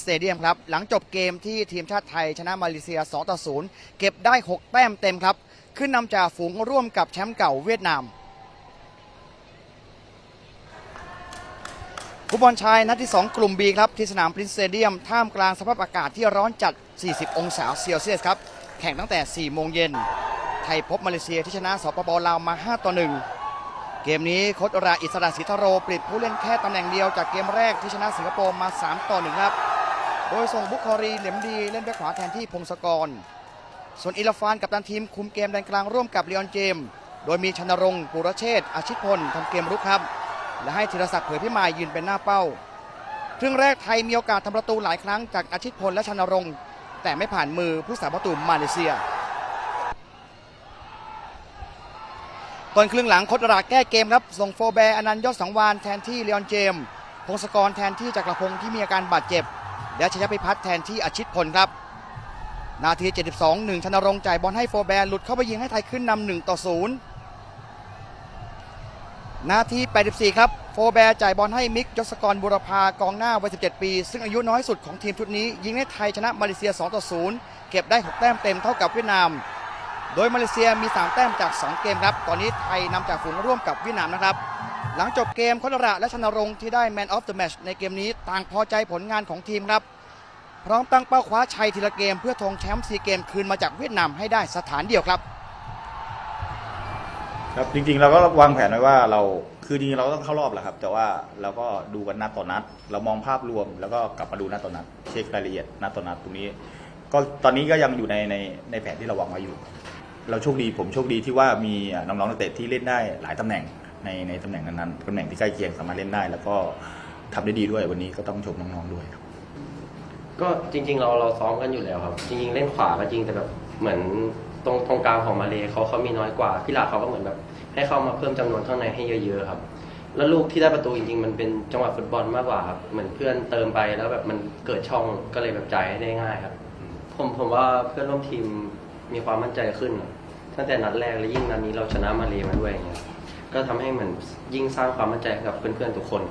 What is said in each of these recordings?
สเตเดียมครับ หลังจบเกมที่ทีมชาติไทยชนะมาเลเซีย 2 ต่อ 0 เก็บได้ 6 แต้มเต็มครับ ขึ้นนำจากฝูงร่วมกับแชมป์เก่าเวียดนามฟุตบอลชายนัดที่ 2 กลุ่ม B ครับ ที่สนามปรินสเตเดียม ท่ามกลางสภาพอากาศที่ร้อนจัด 40 องศาเซลเซียสครับ แข่งตั้งแต่ 4 โมงเย็น ไทยพบมาเลเซียที่ชนะสปปลาวมา 5 ต่อ 1เกมนี้โค้ชราอิสระศรีทโร ปลิดผู้เล่นแค่ตำแหน่งเดียวจากเกมแรกที่ชนะสิงคโปร์มา 3 ต่อ 1 ครับ โดยส่งบุคอรีเหลยมดีเล่นแบ็คขวาแทนที่พงศกร ส่วนอิลฟานกับตันทีมคุมเกมแดนกลางร่วมกับเลออนเจม โดยมีชนรงค์ปุรเชษฐ์อาชิตพลทำเกมรุกครับ และให้ธีรศักดิ์เผยพิมายยืนเป็นหน้าเป้า ครึ่งแรกไทยมีโอกาสทำประตูหลายครั้งจากอาชิตพลและชนรงค์แต่ไม่ผ่านมือผู้สาประตูมาเลเซียตอนครึ่งหลังโคตราแก้เกมครับส่งโฟแบร์อนันต์ยอดสังวานแทนที่เลออนเจมพงศกรแทนที่จักรพงศ์ที่มีอาการบาดเจ็บ และชยพิพัฒน์แทนที่อาชิตพลครับ นาที 72หนึ่งชนรงค์จ่ายบอลให้โฟแบร์หลุดเข้าไปยิงให้ไทยขึ้นนำ1ต่อ0นาที 84 ครับ โฟแบร์จ่ายบอลให้มิกยศกรบุรพากองหน้าวัย 17 ปี ซึ่งอายุน้อยสุดของทีมชุดนี้ ยิงให้ไทยชนะมาเลเซีย 2 ต่อ 0 เก็บได้ 6 แต้มเต็มเท่ากับเวียดนาม โดยมาเลเซียมี 3 แต้มจาก 2 เกมครับ ตอนนี้ไทยนำจากฝูงร่วมกับเวียดนามนะครับ หลังจบเกมคดระและชนรงค์ที่ได้ Man of the Match ในเกมนี้ต่างพอใจผลงานของทีมครับพร้อมตั้งเป้าคว้าชัยทีละเกมเพื่อทงแชมป์ซีเกมคืนมาจากเวียดนามให้ได้สถานเดียวครับ ครับจริงๆเราก็วางแผนไว้ว่าเราคือจริงๆเราต้องเข้ารอบแหละครับ แต่ว่าเราก็ดูกันนัดต่อนัด เรามองภาพรวม แล้วก็กลับมาดูนัดต่อนัด เช็ครายละเอียดนัดต่อนัดตรงนี้ ก็ตอนนี้ก็ยังอยู่ในในในแผนที่เราวางไว้อยู่ เราโชคดีผมโชคดีที่ว่ามีน้องๆนักเตะที่เล่นได้หลายตำแหน่ง ในในตำแหน่งนั้นๆตำแหน่งที่ใกล้เคียงสามารถเล่นได้ แล้วก็ทำได้ดีด้วยวันนี้ก็ต้องชมน้องๆด้วยครับก็จริง ๆ เราเราซ้อมกันอยู่แล้วครับ จริง ๆ เล่นขวาก็จริงแต่แบบเหมือนตรงตรงกลางของมาเลเขาเขามีน้อยกว่าพี่หลาเขาก็เหมือนแบบ ให้เข้ามาเพิ่มจำนวนข้างในให้เยอะๆครับ แล้วลูกที่ได้ประตูจริง ๆ มันเป็นจังหวะฟุตบอลมากกว่าครับเหมือนเพื่อนเติมไปแล้วแบบมันเกิดช่องก็เลยแบบจ่ายให้ได้ง่ายครับ ผมผมว่าเพื่อนร่วมทีมมีความมั่นใจขึ้นครับตั้งแต่นัดแรกและยิ่งนัดนี้เราชนะมาเลมาด้วยอย่างเงี้ย ก็ทำให้เหมือนยิ่งสร้างความมั่นใจกับเพื่อนๆทุกคน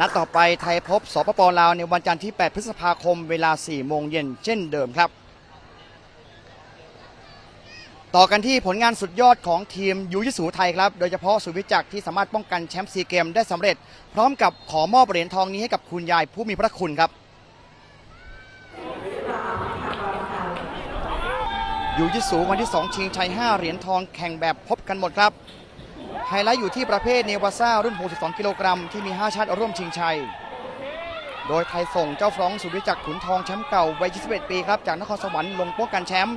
นัดต่อไปไทยพบสปปลาวในวันจันทร์ที่ 8 พฤษภาคมเวลา 4 โมงเย็นเช่นเดิมครับ ต่อกันที่ผลงานสุดยอดของทีมยูยิสูไทยครับ โดยเฉพาะสุวิจักที่สามารถป้องกันแชมป์ซีเกมได้สำเร็จ พร้อมกับขอมอบเหรียญทองนี้ให้กับคุณยายผู้มีพระคุณครับ ยูยิสูวันที่ 2 ชิงชัย 5 เหรียญทองแข่งแบบพบกันหมดครับ ไฮไลท์อยู่ที่ประเภทเนวาซ่ารุ่น 62 กิโลกรัมที่มี 5 ชาติร่วมชิงชัย โดยไทยส่งเจ้าฟรองสุริจักขุนทองแชมป์เก่าวัย 21 ปีครับ จากนครสวรรค์ลงป้องกันแชมป์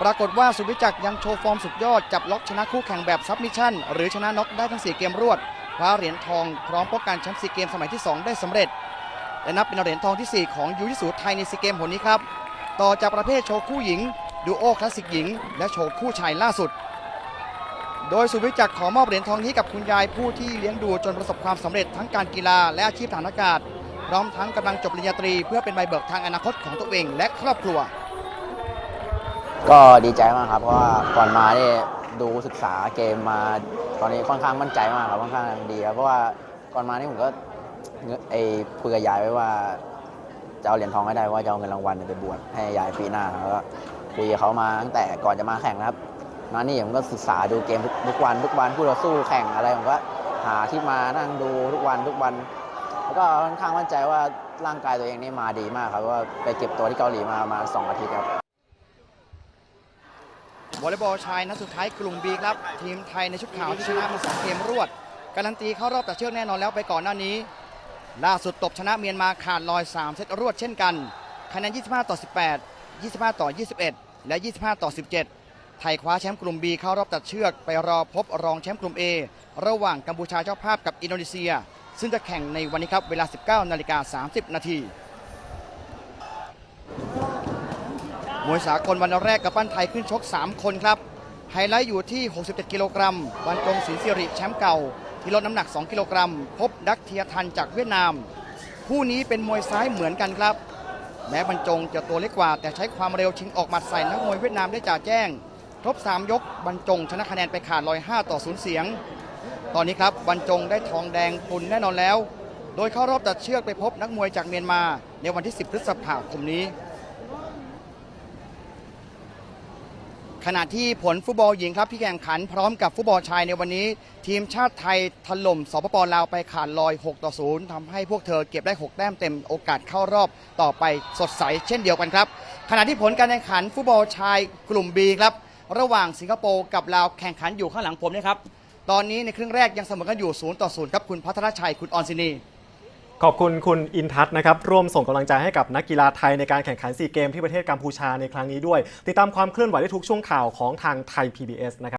ปรากฏว่าสุริจักยังโชว์ฟอร์มสุดยอด จับล็อกชนะคู่แข่งแบบซับมิชชั่น หรือชนะน็อกได้ทั้ง 4 เกมรวดคว้าเหรียญทองพร้อมป้องกันแชมป์ซีเกมสมัยที่ 2 ได้สำเร็จ และนับเป็นเหรียญทองทีสี่4 ของยูยิสูไทยในซีเกมผลนี้ครับ ต่อจากประเภทโชว์คู่หญิง ดูโอคลาสสิกหญิง และโชว์คู่ชายล่าสุด โดยสุวิจักขอมอบเหรียญทองนี้กับคุณยายผู้ที่เลี้ยงดูจนประสบความสำเร็จทั้งการกีฬาและอาชีพทารอากาศ พร้อมทั้งกำลังจบปริญญาตรีเพื่อเป็นใบเบิกทางอนาคตของตัวเองและครอบครัว ก็ดีใจมากครับเพราะว่าก่อนมาเนี่ยดูศึกษาเกมมาตอนนี้ค่อนข้างมั่นใจมากครับค่อนข้างดีครับเพราะว่าก่อนมานี่ผมก็ไอคุยกับยายไว้ว่าจะเอาเหรียญทองให้ได้ว่าจะเอาเงินรางวัลไปบวชให้ยายปีหน้าแล้วก็ คุยกับเขามาตั้งแต่ก่อนจะมาแข่งนะครับ มานี่ผมก็ศึกษาดูเกมทุกวันทุกวันคู่ต่อสู้แข่งอะไรผมก็หาที่มานั่งดูทุกวันทุกวัน แล้วก็ค่อนข้างมั่นใจว่าร่างกายตัวเองนี่มาดีมากครับว่าไปเก็บตัวที่เกาหลีมาประมาณสองอาทิตย์ครับวอลเลย์บอลชายนัดสุดท้ายกลุ่ม B ครับ ทีมไทยในชุดขาวที่ชนะมาสองเกมรวด การันตีเข้ารอบตัดเชือกแน่นอนแล้วไปก่อนหน้านี้ ล่าสุดตบชนะเมียนมาขาดลอย 3 เซตรวดเช่นกันคะแนน 25 ต่อ 18 25 ต่อ 21 และ 25 ต่อ 17 ไทยคว้าแชมป์กลุ่ม B เข้ารอบตัดเชือกไปรอพบรองแชมป์กลุ่ม A ระหว่างกัมพูชาเจ้าภาพกับอินโดนีเซีย ซึ่งจะแข่งในวันนี้ครับเวลา 19 นาฬิกา 30 นาทีมวยสากลวันแรกกับปั้นไทยขึ้นชก 3 คนครับ ไฮไลท์อยู่ที่ 67 กิโลกรัมบรรจงศรีสิริแชมป์เก่า ที่ลดน้ำหนัก 2 กิโลกรัม พบดักเทียทันจากเวียดนามคู่นี้เป็นมวยซ้ายเหมือนกันครับ แม้บรรจงจะตัวเล็กกว่า แต่ใช้ความเร็วชิงออกหมัดใส่นักมวยเวียดนามได้จ่าแจ้ง ครบ 3 ยกบรรจงชนะคะแนนไปขาดลอย5ต่อ0เสียง ตอนนี้ครับบรรจงได้ทองแดงปุนแน่นอนแล้ว โดยเข้ารอบตัดเชือกไปพบนักมวยจากเมียนมาในวันที่ 10 พฤษภาคมนี้ ขณะที่ผลฟุตบอลหญิงครับที่แข่งขันพร้อมกับฟุตบอลชายในวันนี้ ทีมชาติไทยถล่มสปปลาวไปขาดลอย 6 ต่อ 0ทำให้พวกเธอเก็บได้ 6 แต้มเต็มโอกาสเข้ารอบต่อไปสดใสเช่นเดียวกันครับ ขณะที่ผลการแข่งขันฟุตบอลชายกลุ่ม B ครับระหว่างสิงคโปร์กับลาวแข่งขันอยู่ข้างหลังผมเนะครับตอนนี้ในครึ่งแรกยังเสมอกันอยู่ 0 ต่อ 0 ครับคุณพัทรชัยคุณออนซินี ขอบคุณคุณอินทัศนะครับ ร่วมส่งกำลังใจให้กับนักกีฬาไทยในการแข่งขัน4เกมที่ประเทศกัมพูชาในครั้งนี้ด้วย ติดตามความเคลื่อนไหวได้ทุกช่วงข่าวของทางไทย PBS นะครับ